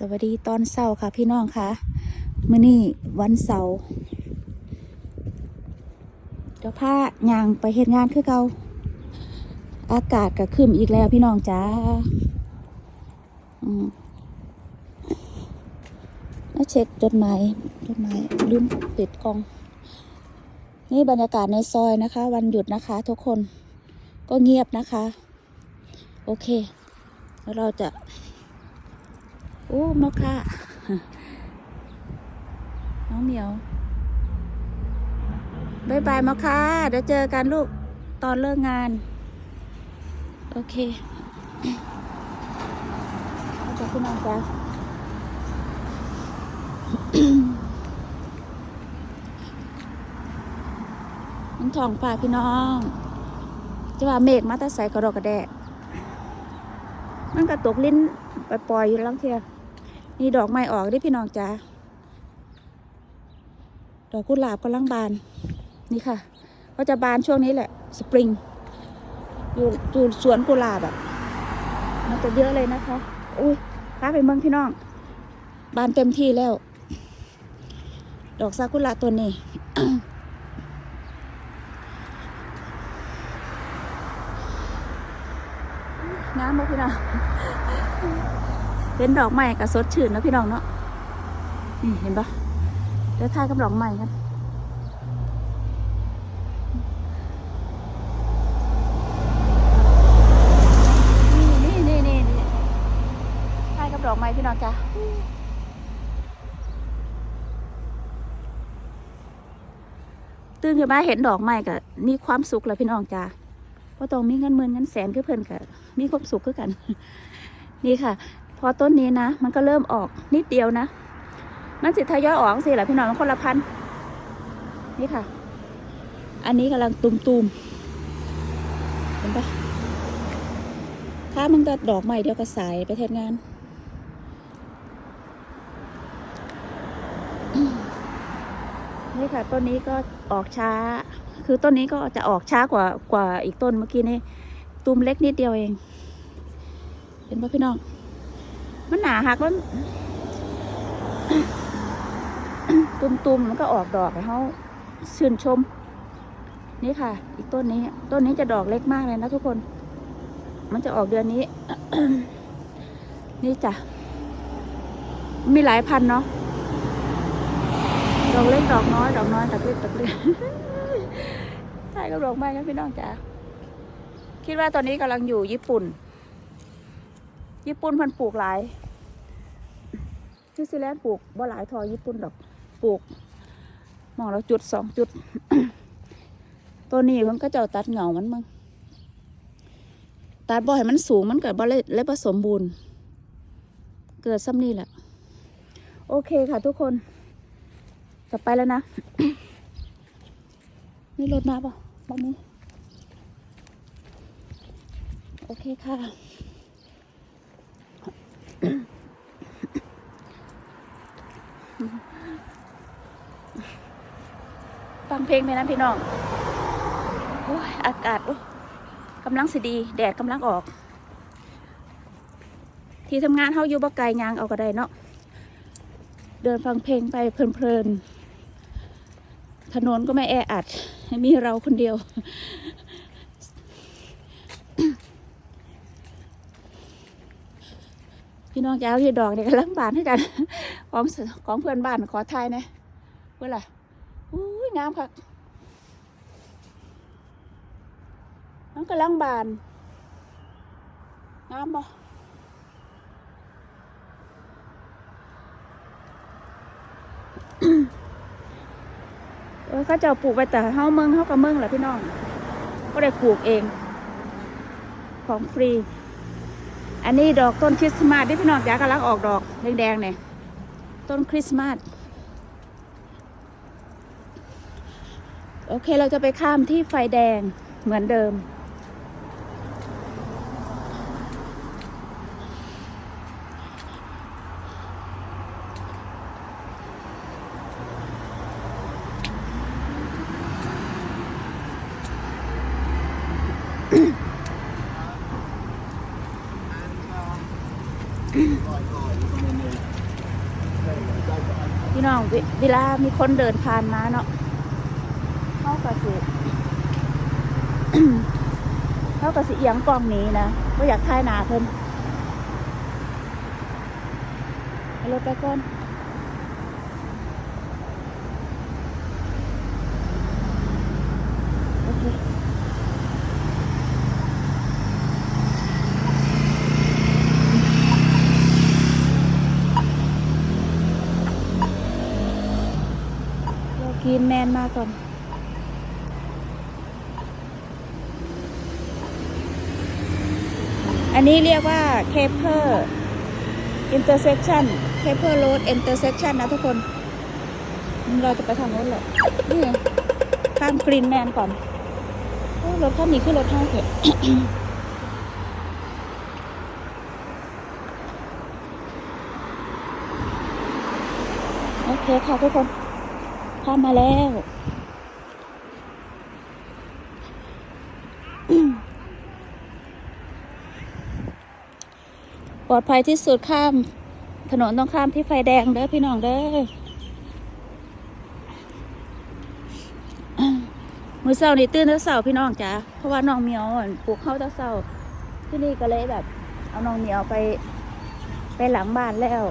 สวัสดีตอนเสาร์ค่ะพี่น้องค่ะมื้อนี้วันเสาร์เดี๋ยวพายางไปเฮ็ดงานคือเกาอากาศก็ขึ้นอีกแล้วพี่น้องจ้าอืมแล้วเช็คจดหมายจดหมายลืมปิดกล้อง นี่บรรยากาศในซอยนะคะ วันหยุดนะคะ ทุกคนก็เงียบนะคะ โอเค แล้วเราจะ โอ้มอค่ะ น้องเหมียวบายบายมอค่ะเดี๋ยวเจอกันลูกตอนเลิกงาน โอเคเอาจากพี่น้องจ้ามันทองฟ้าพี่น้อง จะว่าเมฆมาแต่ใสกระดกกระแดะมันกระตกลิ้นปปล่อยอยู่ลังเทีย นี่ดอกไม้ออกได้พี่น้องจ้าดอกกุหลาบกำลังบาน นี่ค่ะ ก็จะบานช่วงนี้แหละ สปริงอยู่อยู่สวนกุหลาบอะ มันจะเยอะเลยนะคะ อุ้ยพาไปเมืองพี่น้อง บานเต็มที่แล้ว ดอกซากุระตัวนี้ น้ำบ่พี่น้อง เห็นดอกไม้กับสดชื่นนะพี่น้องเนาะนี่เห็นปะเดี๋ยวถ่ายกับดอกไม้กันนี่นี่นี่นี่ถ่ายกับดอกไม้พี่น้องจ้ะตื่นขึ้นมาเห็นดอกไม้ก็มีความสุขแล้วพี่น้องจ้าเพราะต้องมีเงินหมื่นเงินแสนคือเพิ่นก็มีความสุขคือกัน นี่ค่ะ พอต้นนี้นะ มันก็เริ่มออกนิดเดียวนะ มันสิทยอยออกสิแหละพี่น้องมันคนละพันนี่ค่ะ อันนี้กำลังตุมๆเห็นปะถ้ามึงตัดดอกใหม่เดียวก็สายไปเทศงานนี่ค่ะต้นนี้ก็ออกช้า คือต้นนี้ก็จะออกช้ากว่ากว่าอีกต้นเมื่อกี้นี่ ตุมเล็กนิดเดียวเอง เห็นปะพี่น้อง มันหนาหักมันตุมๆมันก็ออกดอกให้เขาชื่นชม นี่ค่ะ อีกต้นนี้ ต้นนี้จะดอกเล็กมากเลยนะทุกคน มันจะออกเดือนนี้ นี่จ้ะ มีหลายพันเนาะ ดอกเล็กดอกน้อย ดอกน้อยดอกเล็กดอกเล็กใช่ก็ดอกไม้นะพี่น้องจ๋าคิดว่าตอนนี้กำลังอยู่ญี่ปุ่น ญี่ปุ่นเพันปลูกหลายนิวซีแลนด์ปลูกบ่หลายทอญี่ปุ่นดอกปลูกมองเราจุดสองจุด ตัวนี้มันก็เจ้าตัดเหงามันมึงตัดบ่ให้มันสูงมันเกิดบ่เลยเลยผสมบูรณ์ เกิดซ้ำนี่แหละ โอเคค่ะทุกคนจะไปแล้วนะนี่รถมาป่ะบ้านนี้โอเคค่ะ ฟังเพลงไหมนะพี่น้องโอ้ยอากาศโอ้ยกำลังสดี แดดกำลังออก ที่ทำงานเขาอยู่บ่ไกลยางเอาก็ได้เนาะ เดินฟังเพลงไปเพลินๆ ถนนก็ไม่แออัด มีเราคนเดียว พี่น้องจ้าพี่ดอกเนี่ยกำลังบานให้กัน ของของเพื่อนบ้านขอทายนะเพื่อนล่ะอุ้ยงามค่ะน้องกำลังบานงามบ่เออเขาจ้าปลูกไปแต่เฮาเมืองเฮากับเมืองแหละพี่น้อง ก็ได้ปลูกเอง ของฟรี อันนี้ดอกต้นคริสต์มาสที่พี่น้องจ๋ากำลังออกดอกแดงๆเนี่ยต้นคริสต์มาสโอเคเราจะไปข้ามที่ไฟแดงเหมือนเดิม ก่อนก่อน พี่น้องเวเวลา มีคนเดินผ่านมาเนาะเขาก็สิเขาก็สิเอียงกล้องนี้นะก็อยากถ่ายหนาเพิ่นเอารถไปก่อน กรินแมนมาก่อน อันนี้เรียกว่า Caper Intersection Caper Road Intersection นะทุกคน เราจะไปทางโน้นแหละนี่ข้ามกรีนแมนก่อนรถคันนี้คือรถท่าเถอะโอเคค่ะทุกคน ข้ามมาแล้วปลอดภัยที่สุดข้าม ถนนต้องข้ามที่ไฟแดงเด้อพี่น้องเด้อมือเสาร์นี่ตื่นแต่เสาร์พี่น้องจ้ะเพราะว่าน้องเมียวปลูกเข้าแต่เสาร์ที่นี่ก็เลยแบบ เอาน้องเมียวไปไปหลังบ้านแล้ว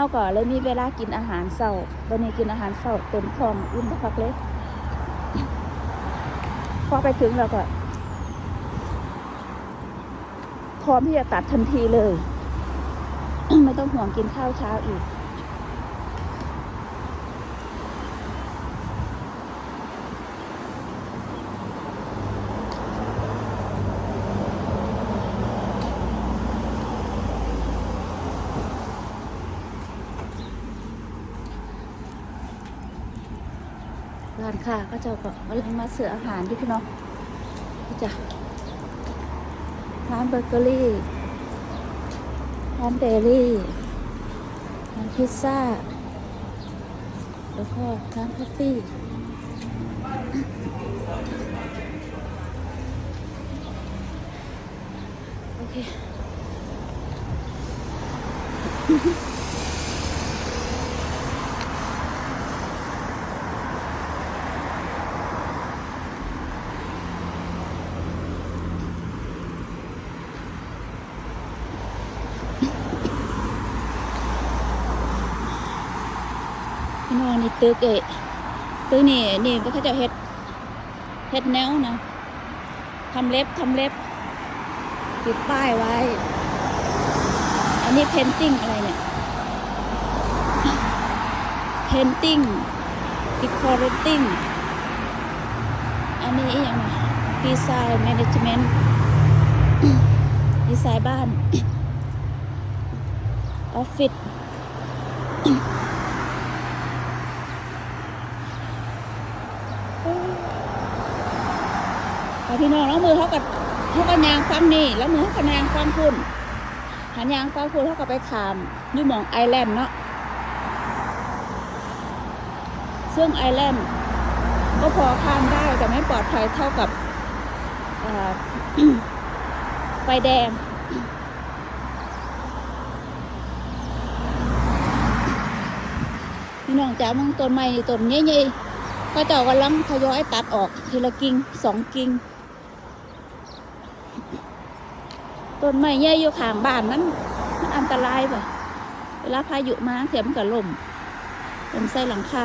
เขาก็เลยมีเวลากินอาหารเสาร์วันนี้กินอาหารเสาร์เต็มท้องอุ่นพักเลยพอไปถึงเราก็พร้อมที่จะตัดทันทีเลย ไม่ต้องห่วงกินข้าวเช้าอีก ร้านค้าก็จะก็กำลังมาเสืออาหารด้วยพี่น้องนี่จ้ะร้านเบเกอรี่ ร้านเดลี่ร้านพิซซ่า แล้วก็ร้านคาเฟ่โอเค พี่ นี่ตึกเอตึกนี่นี่เขาจะเฮ็ดเฮ็ดแนวนะทำเล็บทำเล็บ ติดป้ายไว้ อันนี้เพนติ้งอะไรเนี่ยเพนติ้งดิคอเรติ้งอันนี้อย่างดีไซน์แมネจเมนต์ดีไซน์บ้านออฟฟิศ เอพี่น้องแล้วมือเขากับเขากับยางฟังนี่แล้วมือเขากับยางฟังคุณหันยางฟังคุณเขากับไปขามยู่มองไอแลนด์เนาะซึ่งไอแลนด์ก็พอข้ามได้แต่ไม่ปลอดภัยเท่ากับไฟแดงพี่น้องจ๋ามึงต้นไม้ต้นใหญ่ๆเขาเจ้ากำลังทยอยตัดออกทีละกิ่งสองกิ่ง ต้นไม้ใหญ่อยู่ข้างบ้านมันมันอันตรายป่ะเวลาพายุมาเสียมับล่มลมใส่หลังคา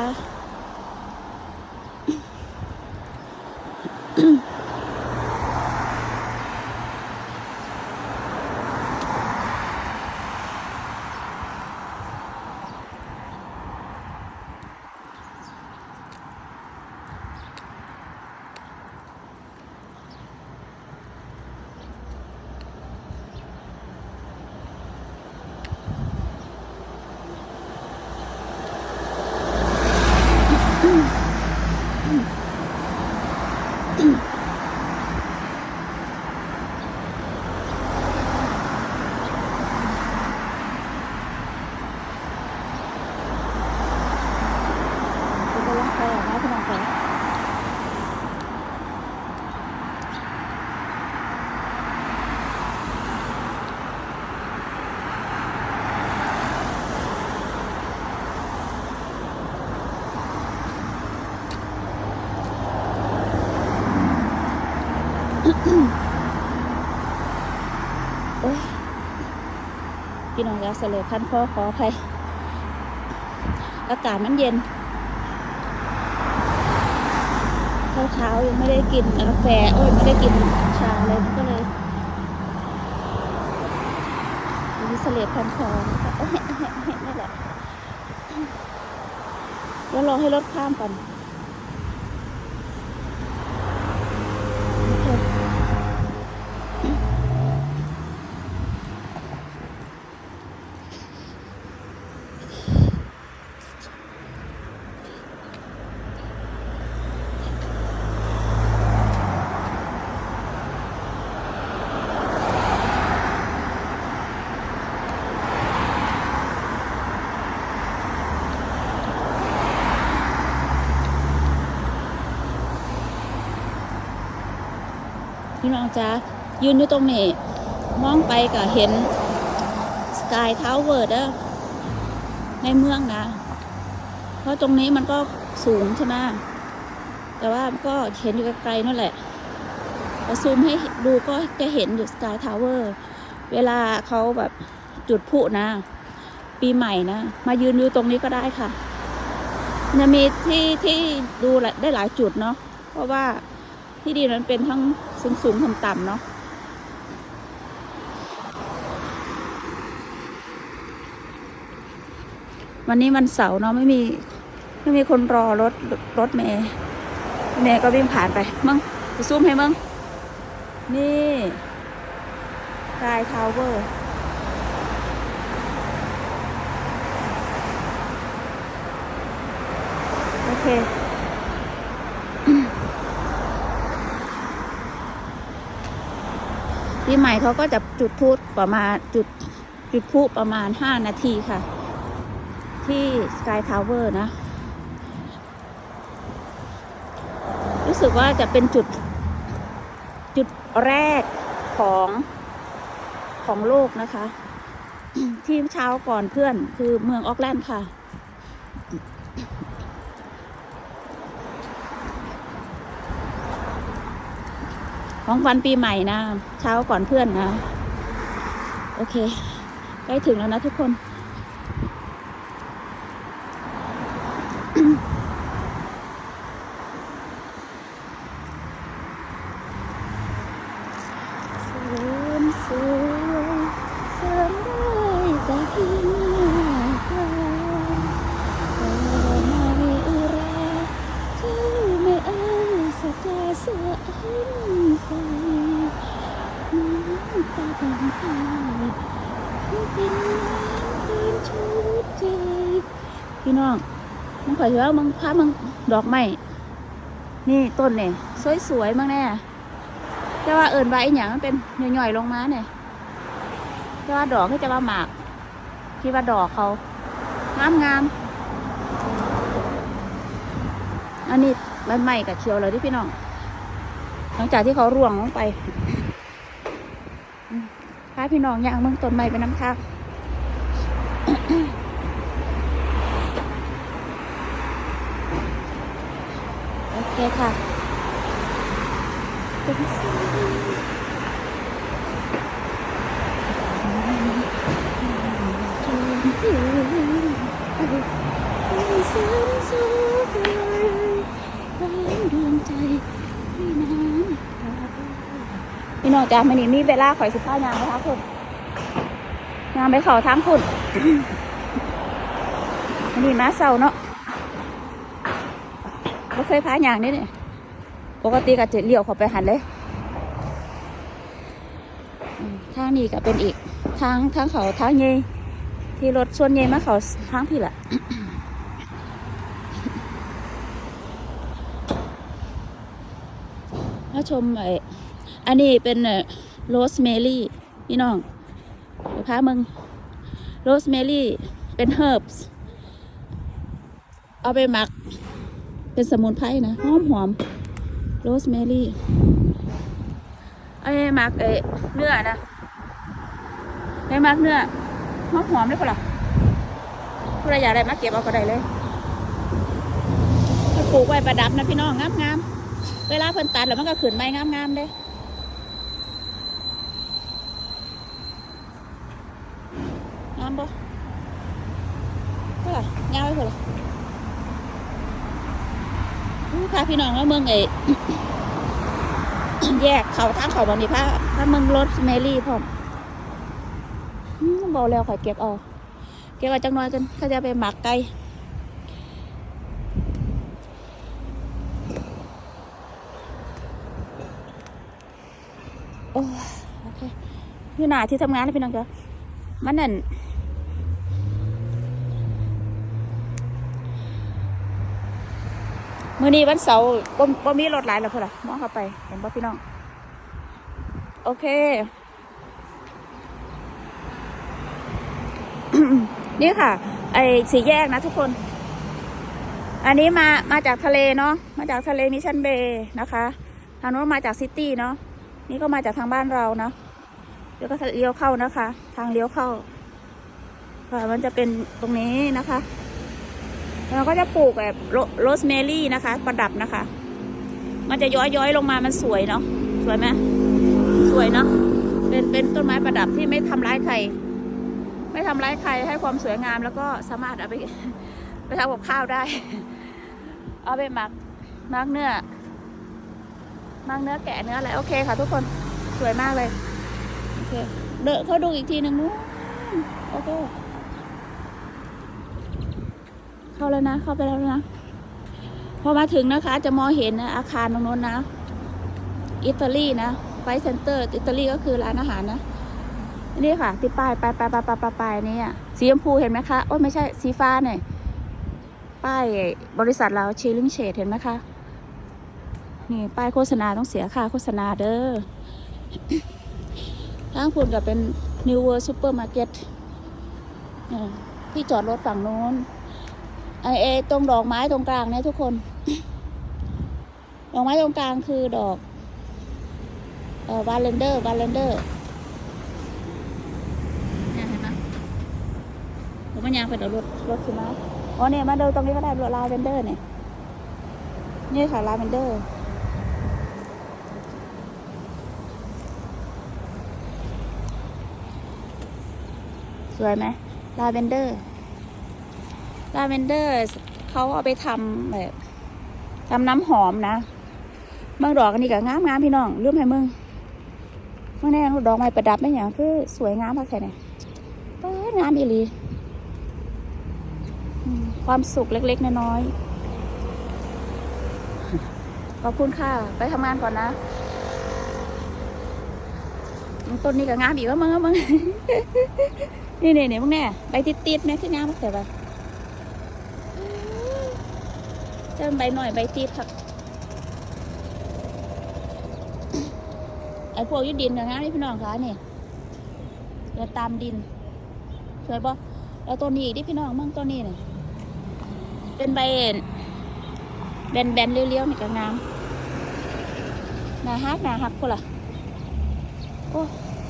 พี่น้องยาเสลอพันคอขออภัยอากาศมันเย็นเช้าเช้าๆยังไม่ได้กินกาแฟโอ้ยไม่ได้กินชาเลยก็เลยมีเสลดพันคอโอ้ยนี่แหละเดี๋ยวรอให้รถข้ามก่อน พี่น้องจ๊ะยืนอยู่ตรงนี้มองไปก็เห็นสกายทาวเวอร์เด้อในเมืองนะ เพราะตรงนี้มันก็สูงใช่ไหมแต่ว่าก็เห็นอยู่ไกลๆนั่นแหละแต่ซูมให้ดูก็จะเห็นอยู่สกายทาวเวอร์ เวลาเขาแบบจุดพลุนะ ปีใหม่นะ มายืนอยู่ตรงนี้ก็ได้ค่ะจะมีที่ที่ดูได้หลายจุดเนาะ เพราะว่าที่ดินมันเป็นทั้ง สูงสูงๆต่ำเนาะวันนี้วันเสาร์เนาะไม่มีไม่มีคนรอรถรถเมย์เมย์ก็วิ่งผ่านไปมึงจะซูมให้มึงนี่กายทาวเวอร์โอเค ปีใหม่เขาก็จะจุดพลุประมาณจุดจุดพลุประมาณห้านาทีค่ะ ที่สกายทาวเวอร์นะ รู้สึกว่าจะเป็นจุดจุดแรกของของโลกนะคะ ที่เช้าก่อนเพื่อนคือเมืองออกแลนด์ค่ะ ของวันปีใหม่นะ เช้าก่อนเพื่อนนะ โอเค ใกล้ถึงแล้วนะทุกคน สวยสวยเสริมด้วยตะกินแต่ไม่อุราเจ้าไม่เอาสัจจะเสืออันใสน้ำตาเป็นไห้เป็นน้ำเป็นชุดใจ พี่น้องมึง ขอเชื่อมึงพามึงดอกไม้นี่ต้นเนี่ยสวยๆมั้งแน่แต่ว่าเอิญว่าไอ้หยังมันเป็นหย่อยๆลงมาเนี่ยแต่ว่าดอกที่จะว่าหมากที่ว่าดอกเขางามงามๆอันนี้ใบไม้กับเขียวเลยที่พี่น้องหลังจากที่เขาร่วงลงไปพาพี่น้องย่างเมืองต้นไม้ไปน้ำค้าง โอเคค่ะเป็นสีพี่น้องจ้ามันนี่มีเวลาข่อยสิบห้ายางไปทักคุณยางไปเขาทั้งคุณมันนี่มาเศร้าเนาะ ไม่เคยพาอย่างนี้เนี่ยปกติก็จะเลี้ยวเข้าไปหันเลยทางนี้ก็เป็นอีกทางทางเขาทางเยที่รถส่วนเยมาเขาทางพี่แหละมาชมไอ้อันนี้เป็นโรสเมลี่พี่น้องเดี๋ยวพามึงโรสเมลี่เป็นเฮิร์บส์เอาไปหมัก เป็นสมุนไพรนะหอมหอมโรสแมรี่ไอ้มักไอ้เนื้อนะไอ้มักเนื้อหอมหอมได้ปะล่ะผู้ใดอยากได้มาเก็บเอาก็ได้เลยถ้าปลูกไว้ประดับนะพี่น้องงามๆเวลาเพิ่นตัดแล้วมันก็ขืนใบงามงามๆเด้ำบ่เพื่อยาวไปเพื่ออู้ พี่น้องว่าเมืองไอแยกเขาทางเขาบันนี้พาพาเมืองรถเมลี่พร้อมบอกแล้วข่อยเก็บเอาเก็บเอาจังน้อยกันเขาจะไปหมักไก่โอ้ยโอเคอยู่หน้าที่ทำงานนะพี่น้องจ้ะมันนั่น มื่อนี้วันเสาร์บ่บ่มีรถหลายแล้วเพื่อนล่ะมองเข้าไป เห็นป่ะพี่น้อง โอเค นี่ค่ะ ไอ้สีแยกนะทุกคน อันนี้มามาจากทะเลเนาะมาจากทะเลมิชันเบย์นะคะทางโน้นมาจากซิตี้เนาะนี่ก็มาจากทางบ้านเราเนาะเดี๋ยวก็เลี้ยวเข้านะคะ ทางเลี้ยวเข้าค่ะมันจะเป็นตรงนี้นะคะ เราก็จะปลูกแบบโรสเมลี่นะคะ ประดับนะคะ มันจะย้อยย้อยๆลงมามันสวยเนาะสวยไหมสวยเนาะเป็นเป็นต้นไม้ประดับที่ไม่ทำร้ายใครไม่ทำร้ายใครให้ความสวยงามแล้วก็สามารถเอาไปไปทำกับข้าวได้ เอาไปหมักหมักเนื้อหมักเนื้อแกะเนื้ออะไรโอเคค่ะ ทุกคนสวยมากเลยโอเคเดนเขาดูอีกทีหนึ่งนู้นโอเค เข้าแล้วนะ เข้าไปแล้วนะ พอมาถึงนะคะ จะมองเห็นนะอาคารตรงโน้นนะ อิตาลีนะ ไฟเซ็นเตอร์ อิตาลีก็คือร้านอาหารนะ นี่ค่ะที่ป้ายป้ายป้ายป้ายป้ายป้ายป้ายนี่อะสีชมพูเห็นไหมคะโอ้ไม่ใช่สีฟ้าหน่อยป้ายบริษัทเราชีลิงเชดเห็นไหมคะ นี่ป้ายโฆษณาต้องเสียค่าโฆษณาเด้อทางคุณกับเป็น New World Supermarket อ่าที่จอดรถฝั่งโน้น ไอเอตรงดอกไม้ตรงกลางเนี่ยทุกคน ดอกไม้ตรงกลางคือดอกเอ่อวาเลนเดอร์วาเลนเดอร์เนี่ยเห็นไหมผมมันยางเป็นรถรถใช่ไหมอ๋อเนี่ยมาดูตรงนี้ก็ได้รถลาเวนเดอร์เนี่ยนี่ค่ะลาเวนเดอร์สวยไหมลาเวนเดอร์ ลาเวนเดอร์เขาเอาไปทำแบบทำน้ำหอมนะเมืองดอกอันนี้ก็งามงามพี่น้องเรื่องให้มึงเมื่อแน่ดอกไม้ประดับไม่อย่างคือสวยงามมากแค่ไหนเปิดงามอีหลีความสุขเล็กๆน้อยๆขอบคุณค่ะ ไปทำงานก่อนนะต้นนี้ก็งามอีกแล้วมึงอะมึงนี่นี่นี่มึงแน่ใบติดๆแม่คืองามมากแต่ว่า เจิ้มใบหน่อยใบติดครับไอ้พวกยุดดินกับงานนี่พี่น้องคะนี่เดินตามดินสวยปะแล้วตัวนี้อีกที่พี่น้องมั่งตัวนี้เนี่ยเป็นใบแบนๆเลี้ยวๆนี่กับงามนาฮักนาฮักพวกล่ะโอ้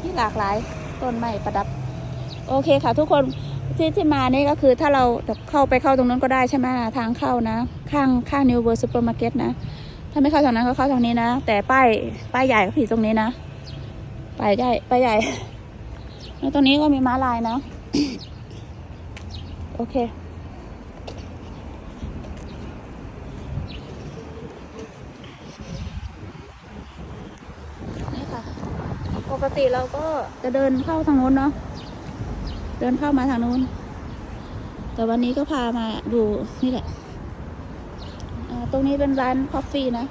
ที่หลากหลายต้นไม้ประดับ โอเคค่ะทุกคน ที่ที่มานี่ก็คือถ้าเราเข้าไปเข้าตรงนั้นก็ได้ใช่ไหมทางเข้านะ ข้างข้างนิวเวอร์ซูเปอร์มาร์เก็ตนะ ถ้าไม่เข้าทางนั้นก็เข้าทางนี้นะ แต่ป้ายป้ายใหญ่ก็ผิดตรงนี้นะป้ายใหญ่ป้ายใหญ่แล้วตรงนี้ก็มีม้าลายนะ โอเคนี่ค่ะปกติเราก็จะเดินเข้าทางนู้นเนาะ ดินเข้ามาทางนู้น แต่วันนี้ก็พามาดูนี่แหละตรงนี้เป็นร้านคอฟฟี่นะ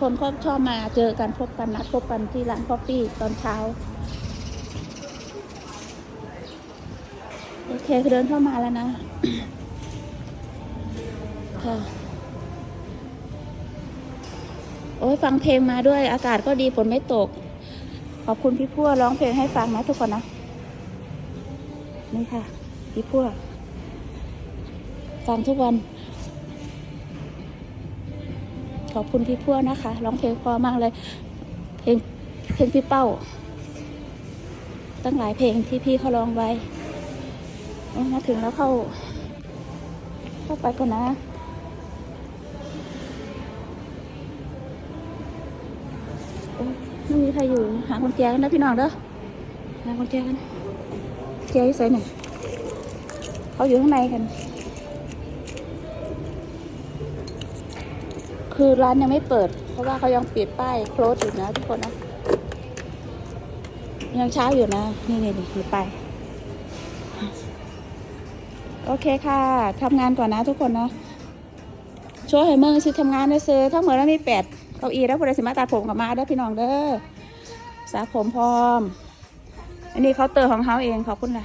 คนก็ชอบมาเจอกันพบกันนัดพบกันที่ร้านคอฟฟี่ตอนเช้า โอเคเดินเข้ามาแล้วนะ ค่ะ โอ้ยฟังเพลงมาด้วยอากาศก็ดีฝนไม่ตก ขอบคุณพี่พั่วร้องเพลงให้ฟังนะทุกคนนะ นี่ค่ะพี่พั่วฟังทุกวัน ขอบคุณพี่พั่วนะคะ ร้องเพลงพอมากเลย เพลงเพลงพี่เป้า ตั้งหลายเพลงที่พี่เขาร้องไว้มาถึงแล้วเข้า เข้าไปก่อนนะโอ้ยไม่มีใครอยู่ หาคนแจกันนะพี่น้องเด้อหาคนแจกัน เทียอยู่ไซเนี่ยเขาอยู่ข้างในกัน คือร้านยังไม่เปิด เพราะว่าเขายังปิดป้ายโคลสอยู่นะทุกคนนะ ยังเช้าอยู่นะ นี่นี่นี่มีป้ายโอเคค่ะทำงานก่อนนะทุกคนนะโชว์ให้เมืองสิดทำงานได้ซื้อทั้งหมดแล้วมีแปดเก้าอี้แล้วพอได้สิมาตัดผมกับมาเด้พี่น้องเด้อสระผมพร้อม อันนี้เขาน์เตอร์ของเขาเองขอบคุณค่ะ